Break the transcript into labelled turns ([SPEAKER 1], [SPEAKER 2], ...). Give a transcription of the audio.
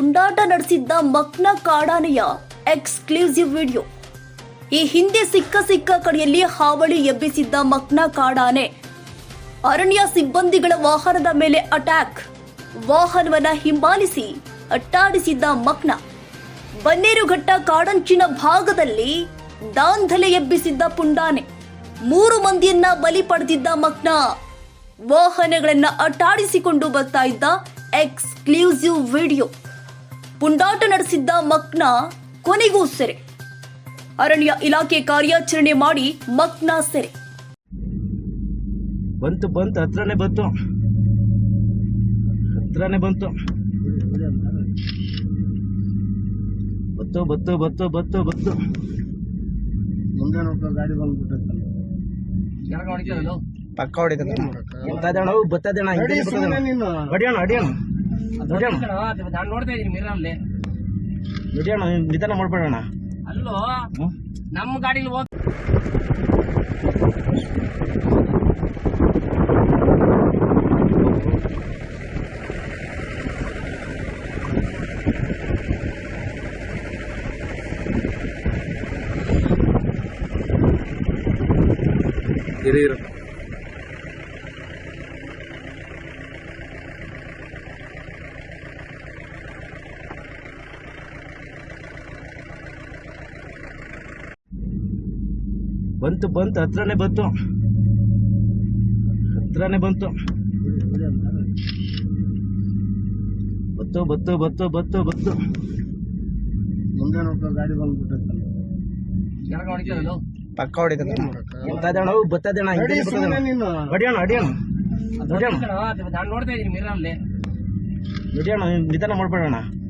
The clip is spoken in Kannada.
[SPEAKER 1] ಪುಂಡಾಟ ನಡೆಸಿದ್ದ ಮಕ್ನ ಕಾಡಾನೆಯ ಎಕ್ಸ್ಕ್ಲೂಸಿವ್ ವಿಡಿಯೋ. ಈ ಹಿಂದೆ ಸಿಕ್ಕ ಸಿಕ್ಕ ಕಡೆಯಲ್ಲಿ ಹಾವಳಿ ಎಬ್ಬಿಸಿದ್ದ ಮಕ್ನ ಕಾಡಾನೆ. ಅರಣ್ಯ ಸಿಬ್ಬಂದಿಗಳ ವಾಹನದ ಮೇಲೆ ಅಟ್ಯಾಕ್. ವಾಹನವನ್ನ ಹಿಂಬಾಲಿಸಿ ಅಟ್ಟಾಡಿಸಿದ್ದ ಮಕ್ನ. ಬನ್ನೇರುಘಟ್ಟ ಕಾಡಂಚಿನ ಭಾಗದಲ್ಲಿ ದಾಂಧಲೆ ಎಬ್ಬಿಸಿದ್ದ ಪುಂಡಾನೆ. ಮೂರು ಮಂದಿಯನ್ನ ಬಲಿ ಪಡೆದಿದ್ದ ಮಕ್ನ. ವಾಹನಗಳನ್ನ ಅಟ್ಟಾಡಿಸಿಕೊಂಡು ಬರ್ತಾ ಇದ್ದ ಎಕ್ಸ್ಕ್ಲೂಸಿವ್ ವಿಡಿಯೋ. ಪುಂಡಾಟ ನಡೆಸಿದ್ದ ಮಕ್ನ ಕೊನೆಗೂ ಸೆರೆ. ಅರಣ್ಯ ಇಲಾಖೆ ಕಾರ್ಯಾಚರಣೆ ಮಾಡಿ ಮಕ್ನ ಸೆರೆ.
[SPEAKER 2] ಬಂತು ಬಂತು ಹತ್ರನೇ ಬಂತು. ಹತ್ರನೇ ಬಂತು. ಬತ್ತು ಬತ್ತು ಬತ್ತು ಬತ್ತು ಬತ್ತು
[SPEAKER 3] ಮುಂದೆ ನೋಡ್ಕೊ ಗಾಡಿ ಬಂದ್ಬಿಟ್ಟು
[SPEAKER 2] ಪಕ್ಕ ಹೊಡಿತಾನೆ. ಬತ್ತದೇಣ
[SPEAKER 3] ಬತ್ತದೇಣ
[SPEAKER 2] ಹೊಡಿಯೋಣ ಹೊಡಿಯೋಣ.
[SPEAKER 4] ನಾನು ನೋಡ್ತಾ ಇದೀನಿ ಮಿರಲ್ಲಿ
[SPEAKER 2] ಹೊಡಿಯೋಣ ನಿಧಾನ ಮಾಡ್ಬೇಡಣ
[SPEAKER 4] ಅಲ್ಲೋ? ನಮ್ಮ ಗಾಡಿಲಿ ಹೋಗ್
[SPEAKER 2] ಇರು. ಬಂತು ಬಂತು ಹತ್ರನೇ ಬಂತು. ಹತ್ರನೇ ಬಂತು. ಬತ್ತು ಬತ್ತು ಬತ್ತು ಬತ್ತು ಬತ್ತು
[SPEAKER 3] ಮುಂದೆ ನೋಡ್ಕೊ ಗಾಡಿ
[SPEAKER 4] ಬಂದ್ಬಿಟ್ಟು
[SPEAKER 2] ಪಕ್ಕ ಹೊಡಿತದ. ಅಣ್ಣ.
[SPEAKER 3] ನೀನು?
[SPEAKER 2] ಹೊಡಿಯೋಣ ಹೊಡಿಯೋಣ. ಹೊಡಿಯೋಣ.
[SPEAKER 4] ನೋಡ್ತಾ ಇದೀನಿ
[SPEAKER 2] ಹೊಡಿಯೋಣ ನಿಧಾನ ಮಾಡ್ಬೇಡಣ
[SPEAKER 4] ಅಲ್ಲೋ
[SPEAKER 2] ಹ್ಮ್?